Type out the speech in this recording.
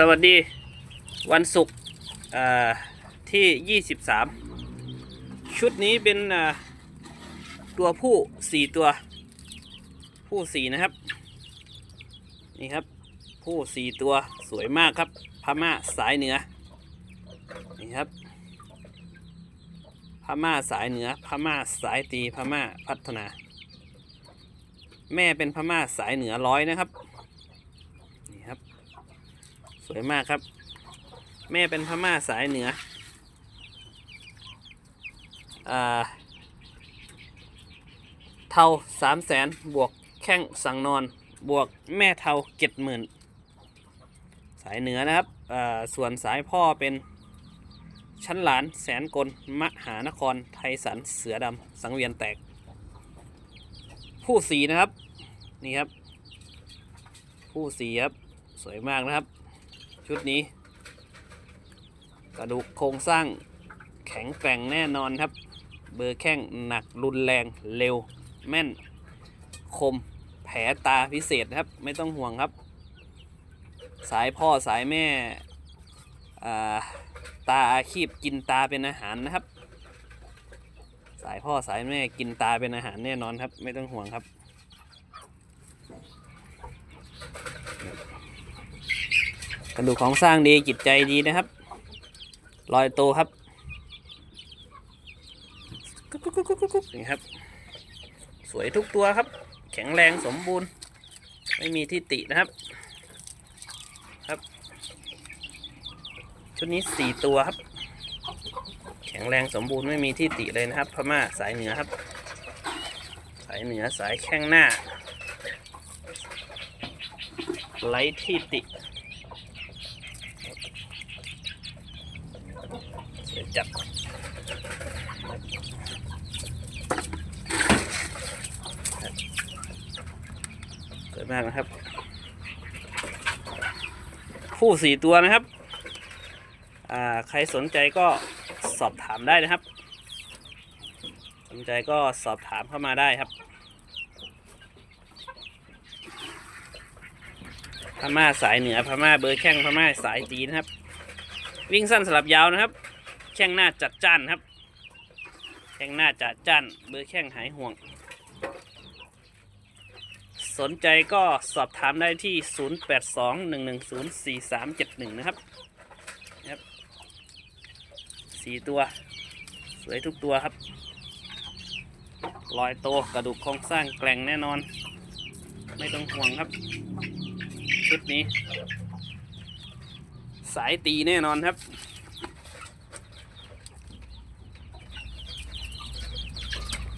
สวัสดีวันศุกร์ที่ 23 ชุดนี้เป็นตัวผู้ 4 ตัว ผู้ 4 นะครับ นี่ครับ ผู้ 4 ตัวสวยมากครับพม่าสายเหนือ นี่ครับพม่าสายเหนือพม่าสายตีพม่าพัฒนา แม่เป็นพม่าสายเหนือร้อยนะครับ นี่ครับ สวยมากครับ แม่เป็นพม่าสายเหนือ อ่า เทาสามแสนบวกแข้งสังนอน บวกแม่เทาเจ็ดหมื่นสายเหนือนะครับ อ่า ส่วนสายพ่อเป็นชั้นหลานแสนกล มหานคร ไทยสันเสือดำ สังเวียนแตก ผู้สีนะครับ นี่ครับ ผู้สีครับ สวยมากนะครับ ชุดนี้ กระดูกโครงสร้างแข็งแกร่งแน่นอนครับ เบอร์แข้งหนักรุนแรงเร็ว แม่น คมแผลตาพิเศษนะครับ ไม่ต้องห่วงครับ สายพ่อสายแม่ตาอาชีพกินตาเป็นอาหารนะครับ สายพ่อสายแม่กินตาเป็นอาหารแน่นอนครับ ไม่ต้องห่วงครับ กระดูกของสร้างดีจิตใจดีนะครับลอยโตครับกุ๊กกุ๊กกุ๊กกุ๊กนี่ครับ สวยทุกตัวครับ แข็งแรงสมบูรณ์ ไม่มีที่ตินะครับ ครับ ชุดนี้สี่ตัวครับ แข็งแรงสมบูรณ์ไม่มีที่ติเลยนะครับ พม่าสายเหนือครับ สายเหนือสายแข้งหน้าไร้ที่ติ เดี๋ยว จับสวยมากนะครับ คู่สี่ตัวนะครับ อ่า ใครสนใจก็สอบถามได้นะครับ สนใจก็สอบถามเข้ามาได้ครับพม่าสายเหนือพม่าเบอร์แข้งพม่าสายจีนครับ วิ่งสั้นสลับยาวนะครับ แข้งหน้าจัดจ้านครับ แข้งหน้าจัดจ้าน เบอร์แข้งหายห่วง สนใจก็สอบถามได้ที่ 0821104371 นะครับนะครับสี่ตัว สวยทุกตัวครับลอยโตกระดูกโครงสร้างแกร่งแน่นอน ไม่ต้องห่วงครับ ชุดนี้ สายตีแน่นอนครับ